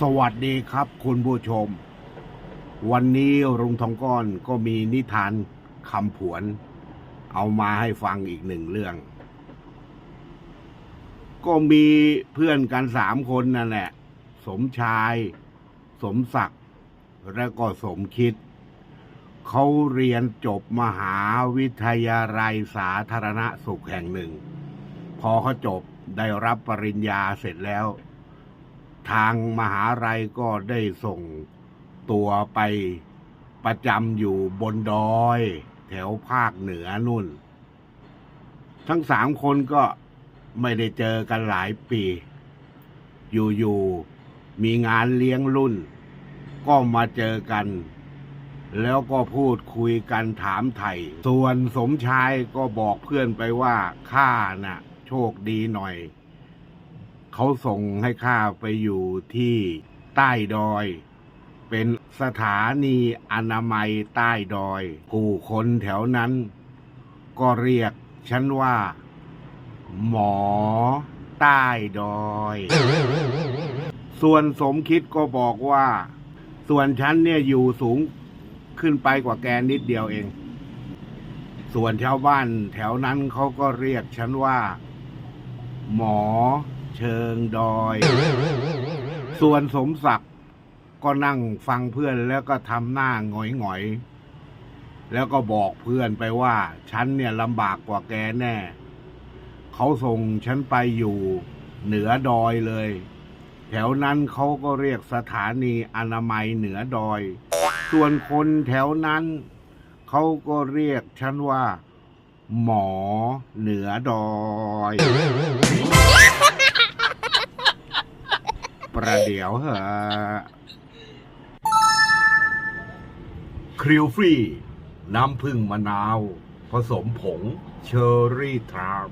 สวัสดีครับคุณผู้ชม วันนี้รุงทองก้อนก็มีนิทานคำผวน เอามาให้ฟังอีกหนึ่งเรื่อง ก็มีเพื่อนกันสามคนนั่นแหละ สมชาย สมศักดิ์และก็สมคิด เขาเรียนจบมหาวิทยาลัยสาธารณสุขแห่งหนึ่ง พอเขาจบได้รับปริญญาเสร็จแล้ว ทางมหาลัยก็ได้ส่งตัวไปประจำอยู่บนดอย แถวภาคเหนือนุ่น ทั้งสามคนก็ไม่ได้เจอกันหลายปี อยู่ๆ มีงานเลี้ยงรุ่น ก็มาเจอกัน แล้วก็พูดคุยกันถามไถ่ส่วนสมชายก็บอกเพื่อนไปว่าข้าน่ะ โชคดีหน่อย เขาส่งให้ข้าไปอยู่ที่ใต้ดอย เป็นสถานีอนามัยใต้ดอย ผู้คนแถวนั้น ก็เรียกฉันว่า หมอใต้ดอย ส่วนสมคิดก็บอกว่า ส่วนฉันเนี่ยอยู่สูงขึ้นไปกว่าแกนิดเดียวเอง ส่วนชาวบ้านแถวนั้นเขาก็เรียกฉันว่า หมอ เชิงดอย ส่วนสมศักดิ์ก็นั่งฟังเพื่อนแล้วก็ทำหน้าหงอยหงอยๆแล้วก็บอกเพื่อนไปว่า ฉันเนี่ยลำบากกว่าแกแน่ เขาส่งฉันไปอยู่เหนือดอยเลย แถวนั้นเขาก็เรียกสถานีอนามัยเหนือดอย ส่วนคนแถวนั้นเขาก็เรียกฉันว่า หมอเหนือดอย ประเดี๋ยวเหอะคริวฟรี น้ำผึ้งมะนาว ผสมผงเชอร์รี่ทราม